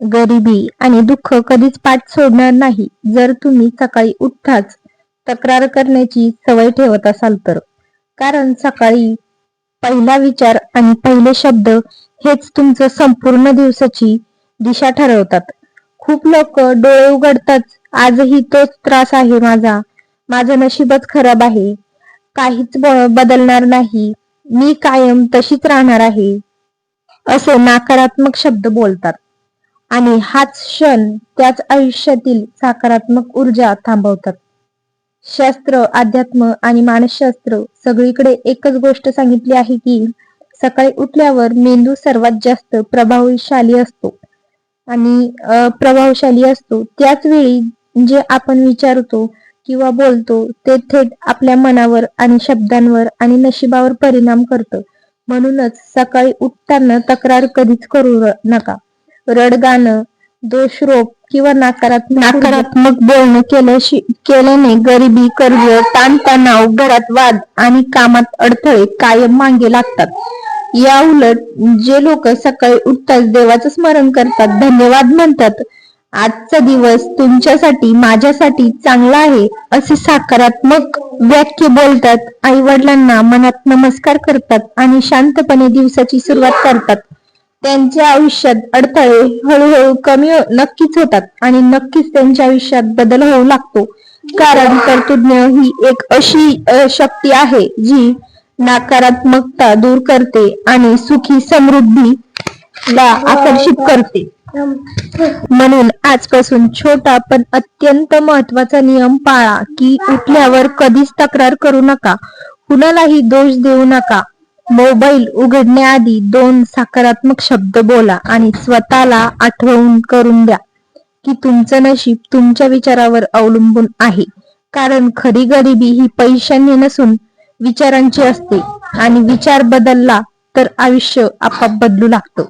गरिबी आणि दुःख कधीच पाठ सोडणार नाही. जर तुम्ही सकाळी उठताच तक्रार करण्याची सवय ठेवत असाल तर. कारण सकाळी पहिला विचार आणि पहिले शब्द हेच तुमचं संपूर्ण दिवसाची दिशा ठरवतात. खूप लोक डोळे उघडताच आजही तोच त्रास आहे माझा. माझं नशीबच खराब आहे. काहीच बदलणार नाही. मी कायम तशीच राहणार आहे. असे नकारात्मक शब्द बोलतात. आणि हाच क्षण त्याच आयुष्यातील सकारात्मक ऊर्जा थांबवतात. शास्त्र अध्यात्म आणि मानसशास्त्र सगळीकडे एकच गोष्ट सांगितली आहे की सकाळी उठल्यावर मेंदू सर्वात जास्त प्रभावशाली असतो. आणि प्रभावशाली असतो. त्याच वेळी जे आपण विचारतो किंवा बोलतो ते थेट आपल्या मनावर आणि शब्दांवर आणि नशिबावर परिणाम करतं. म्हणूनच सकाळी उठताना तक्रार कधीच करू नका. रडगाणं दोषरोप किंवा नकारात्मक नकारात्मक बोलणं केल्याशी केल्याने गरिबी कर्ज ताणतणाव घरात वाद आणि कामात अडथळे कायम मागे लागतात. या उलट जे लोक सकाळी उठताच देवाचं स्मरण करतात धन्यवाद म्हणतात आजचा दिवस तुमच्यासाठी माझ्यासाठी चांगला आहे असे सकारात्मक वाक्य बोलतात. आई वडिलांना मनात नमस्कार करतात आणि शांतपणे दिवसाची सुरुवात करतात. त्यांच्या आयुष्यात अडथळे हळूहळू कमी हो-, नक्कीच होतात आणि नक्कीच त्यांच्या आयुष्यात बदल होऊ लागतो. कारण कर्तृज्ञ ही एक अशी शक्ती आहे जी नकारात्मकता दूर करते आणि सुखी समृद्धी ला आकर्षित करते. म्हणून आजपासून छोटा पण अत्यंत महत्त्वाचा नियम पाळा की उठल्यावर कधीच तक्रार करू नका. कुणालाही दोष देऊ नका. मोबाईल उघडण्याआधी दोन सकारात्मक शब्द बोला आणि स्वतःला आठवण करून द्या की तुमचं नशीब तुमच्या विचारावर अवलंबून आहे. कारण खरी गरिबी ही पैशांनी नसून विचारांची असते आणि विचार बदलला तर आयुष्य आपाप बदलू लागतो.